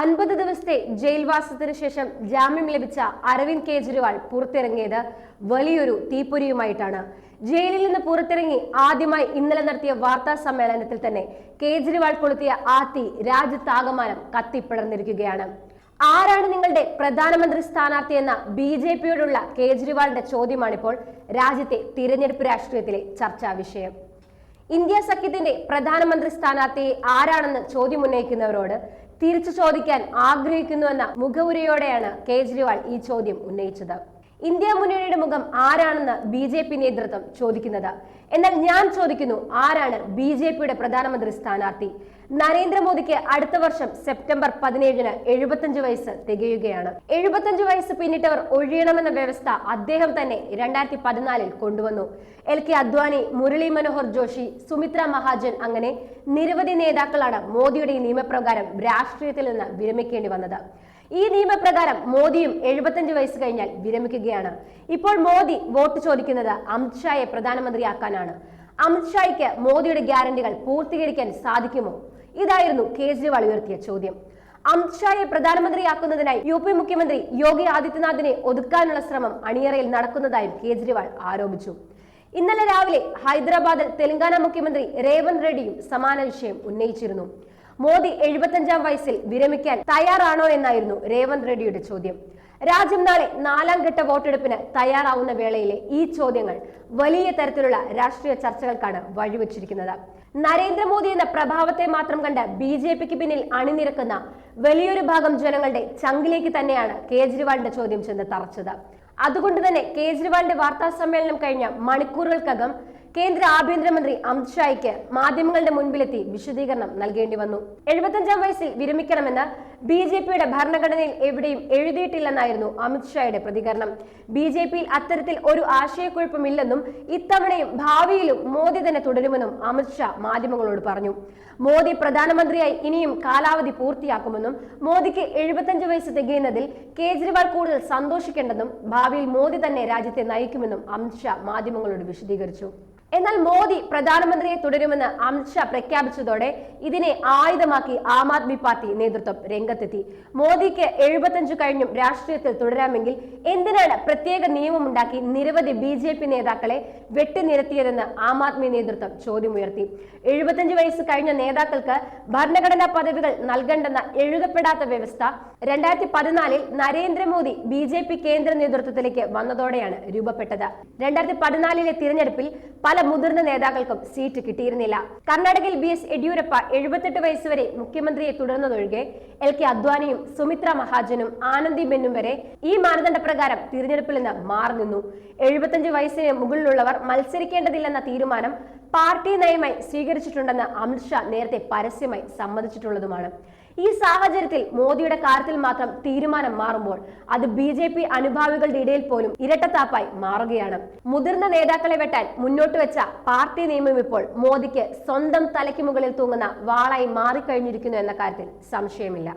അൻപത് ദിവസത്തെ ജയിൽവാസത്തിന് ശേഷം ജാമ്യം ലഭിച്ച അരവിന്ദ് കെജ്രിവാൾ പുറത്തിറങ്ങിയത് വലിയൊരു തീപ്പൊരിയുമായിട്ടാണ്. ജയിലിൽ നിന്ന് പുറത്തിറങ്ങി ആദ്യമായി ഇന്നലെ നടത്തിയ വാർത്താ സമ്മേളനത്തിൽ തന്നെ കേജ്രിവാൾ കൊളുത്തിയ ആ തീ രാജ്യത്താകമാനം കത്തിപ്പിടർന്നിരിക്കുകയാണ്. ആരാണ് നിങ്ങളുടെ പ്രധാനമന്ത്രി സ്ഥാനാർത്ഥി എന്ന ബി ജെ പിയോടുള്ള കേജ്രിവാളിന്റെ ചോദ്യമാണിപ്പോൾ രാജ്യത്തെ തിരഞ്ഞെടുപ്പ് രാഷ്ട്രീയത്തിലെ ചർച്ചാ വിഷയം. ഇന്ത്യ സഖ്യത്തിന്റെ പ്രധാനമന്ത്രി സ്ഥാനാർത്ഥിയെ ആരാണെന്ന് ചോദ്യം ഉന്നയിക്കുന്നവരോട് തിരിച്ചു ചോദിക്കാൻ ആഗ്രഹിക്കുന്നുവെന്ന മുഖവുരയോടെയാണ് കേജ്രിവാൾ ഈ ചോദ്യം ഉന്നയിച്ചത്. ഇന്ത്യ മുന്നണിയുടെ മുഖം ആരാണെന്ന് ബി ജെ പി നേതൃത്വം ചോദിക്കുന്നത്. എന്നാൽ ഞാൻ ചോദിക്കുന്നു ആരാണ് ബി ജെ പിയുടെ പ്രധാനമന്ത്രി സ്ഥാനാർത്ഥി? നരേന്ദ്രമോദിക്ക് അടുത്ത വർഷം സെപ്റ്റംബർ പതിനേഴിന് എഴുപത്തഞ്ച് വയസ്സ് തികയുകയാണ്. എഴുപത്തഞ്ച് വയസ്സ് പിന്നിട്ടവർ ഒഴിയണമെന്ന വ്യവസ്ഥ അദ്ദേഹം തന്നെ രണ്ടായിരത്തി പതിനാലിൽ കൊണ്ടുവന്നു. എൽ കെ അദ്വാനി മുരളി മനോഹർ ജോഷി സുമിത്ര മഹാജൻ അങ്ങനെ നിരവധി നേതാക്കളാണ് മോദിയുടെ നിയമപ്രകാരം രാഷ്ട്രീയത്തിൽ നിന്ന് വിരമിക്കേണ്ടി വന്നത്. ഈ നിയമപ്രകാരം മോദിയും എഴുപത്തഞ്ച് വയസ്സ് കഴിഞ്ഞാൽ വിരമിക്കുകയാണ്. ഇപ്പോൾ മോദി വോട്ട് ചോദിക്കുന്നത് അമിത്ഷായെ പ്രധാനമന്ത്രിയാക്കാനാണ്. അമിത്ഷായ്ക്ക് മോദിയുടെ ഗ്യാരണ്ടികൾ പൂർത്തീകരിക്കാൻ സാധിക്കുമോ? ഇതായിരുന്നു കേജ്രിവാൾ ഉയർത്തിയ ചോദ്യം. അമിത്ഷായെ പ്രധാനമന്ത്രിയാക്കുന്നതിനായി യു പി മുഖ്യമന്ത്രി യോഗി ആദിത്യനാഥിനെ ഒതുക്കാനുള്ള ശ്രമം അണിയറയിൽ നടക്കുന്നതായും കേജ്രിവാൾ ആരോപിച്ചു. ഇന്നലെ രാവിലെ ഹൈദരാബാദിൽ തെലങ്കാന മുഖ്യമന്ത്രി രേവന്ത് റെഡ്ഡിയും സമാന വിഷയം ഉന്നയിച്ചിരുന്നു. മോദി എഴുപത്തഞ്ചാം വയസ്സിൽ വിരമിക്കാൻ തയ്യാറാണോ എന്നായിരുന്നു രേവന്ത് റെഡ്ഡിയുടെ ചോദ്യം. രാജ്യം നാളെ നാലാം ഘട്ട വോട്ടെടുപ്പിന് തയ്യാറാവുന്ന വേളയിലെ ഈ ചോദ്യങ്ങൾ വലിയ തരത്തിലുള്ള രാഷ്ട്രീയ ചർച്ചകൾക്കാണ് വഴിവെച്ചിരിക്കുന്നത്. നരേന്ദ്രമോദി എന്ന പ്രഭാവത്തെ മാത്രം കണ്ട് ബി ജെ പിക്ക് പിന്നിൽ അണിനിരക്കുന്ന വലിയൊരു ഭാഗം ജനങ്ങളുടെ ചങ്കിലേക്ക് തന്നെയാണ് കേജ്രിവാളിന്റെ ചോദ്യം ചെന്ന് തറച്ചത്. അതുകൊണ്ട് തന്നെ കേജ്രിവാളിന്റെ വാർത്താ സമ്മേളനം കഴിഞ്ഞ മണിക്കൂറുകൾക്കകം കേന്ദ്ര ആഭ്യന്തരമന്ത്രി അമിത്ഷായ്ക്ക് മാധ്യമങ്ങളുടെ മുൻപിലെത്തി വിശദീകരണം നൽകേണ്ടി വന്നു. എഴുപത്തഞ്ചാം വയസ്സിൽ വിരമിക്കണമെന്ന് ബി ജെ പിയുടെ ഭരണഘടനയിൽ എവിടെയും എഴുതിയിട്ടില്ലെന്നായിരുന്നു അമിത്ഷായുടെ പ്രതികരണം. ബി ജെ പിയിൽ അത്തരത്തിൽ ഒരു ആശയക്കുഴപ്പമില്ലെന്നും ഇത്തവണയും ഭാവിയിലും മോദി തന്നെ തുടരുമെന്നും അമിത്ഷാ മാധ്യമങ്ങളോട് പറഞ്ഞു. മോദി പ്രധാനമന്ത്രിയായി ഇനിയും കാലാവധി പൂർത്തിയാക്കുമെന്നും മോദിക്ക് എഴുപത്തഞ്ച് വയസ്സ് തികയുന്നതിൽ കേജ്രിവാൾ കൂടുതൽ സന്തോഷിക്കേണ്ടെന്നും ഭാവിയിൽ മോദി തന്നെ രാജ്യത്തെ നയിക്കുമെന്നും അമിത്ഷാ മാധ്യമങ്ങളോട് വിശദീകരിച്ചു. എന്നാൽ മോദി പ്രധാനമന്ത്രിയെ തുടരുമെന്ന് അമിത്ഷാ പ്രഖ്യാപിച്ചതോടെ ഇതിനെ ആയുധമാക്കി ആം ആദ്മി പാർട്ടി നേതൃത്വം രംഗത്തെത്തി. മോദിക്ക് എഴുപത്തഞ്ചു കഴിഞ്ഞും രാഷ്ട്രീയത്തിൽ തുടരാമെങ്കിൽ എന്തിനാണ് പ്രത്യേക നിയമമുണ്ടാക്കി നിരവധി ബി ജെ പി നേതാക്കളെ വെട്ടിനിരത്തിയതെന്ന് ആം ആദ്മി നേതൃത്വം ചോദ്യമുയർത്തി. എഴുപത്തഞ്ച് വയസ്സ് കഴിഞ്ഞ നേതാക്കൾക്ക് ഭരണഘടനാ പദവികൾ നൽകണ്ടെന്ന എഴുതപ്പെടാത്ത വ്യവസ്ഥ രണ്ടായിരത്തി പതിനാലിൽ നരേന്ദ്രമോദി ബി ജെ പി കേന്ദ്ര നേതൃത്വത്തിലേക്ക് വന്നതോടെയാണ് രൂപപ്പെട്ടത്. രണ്ടായിരത്തി പതിനാലിലെ തിരഞ്ഞെടുപ്പിൽ പല മുതിർന്ന നേതാക്കൾക്കും സീറ്റ് കിട്ടിയിരുന്നില്ല. കർണാടകയിൽ ബി എസ് യെഡ്യൂരപ്പ എഴുപത്തെട്ട് വയസ്സ് വരെ മുഖ്യമന്ത്രിയെ തുടർന്നതൊഴികെ എൽ കെ അദ്വാനിയും സുമിത്ര മഹാജനും ആനന്ദി ബെന്നും വരെ ഈ മാനദണ്ഡ പ്രകാരം തിരഞ്ഞെടുപ്പിൽ നിന്ന് മാറി നിന്നു എഴുപത്തഞ്ച് വയസ്സിന് മുകളിലുള്ളവർ മത്സരിക്കേണ്ടതില്ലെന്ന തീരുമാനം പാർട്ടി നയമായി സ്വീകരിച്ചിട്ടുണ്ടെന്ന് അമിത്ഷാ നേരത്തെ പരസ്യമായി സമ്മതിച്ചിട്ടുള്ളതുമാണ്. ഈ സാഹചര്യത്തിൽ മോദിയുടെ കാര്യത്തിൽ മാത്രം തീരുമാനം മാറുമ്പോൾ അത് ബി ജെ പി അനുഭാവികളുടെ ഇടയിൽ പോലും ഇരട്ടത്താപ്പായി മാറുകയാണ്. മുതിർന്ന നേതാക്കളെ വെട്ടാൻ മുന്നോട്ട് വെച്ച പാർട്ടി നിയമം ഇപ്പോൾ മോദിക്ക് സ്വന്തം തലയ്ക്ക് മുകളിൽ തൂങ്ങുന്ന വാളായി മാറിക്കഴിഞ്ഞിരിക്കുന്നു എന്ന കാര്യത്തിൽ സംശയമില്ല.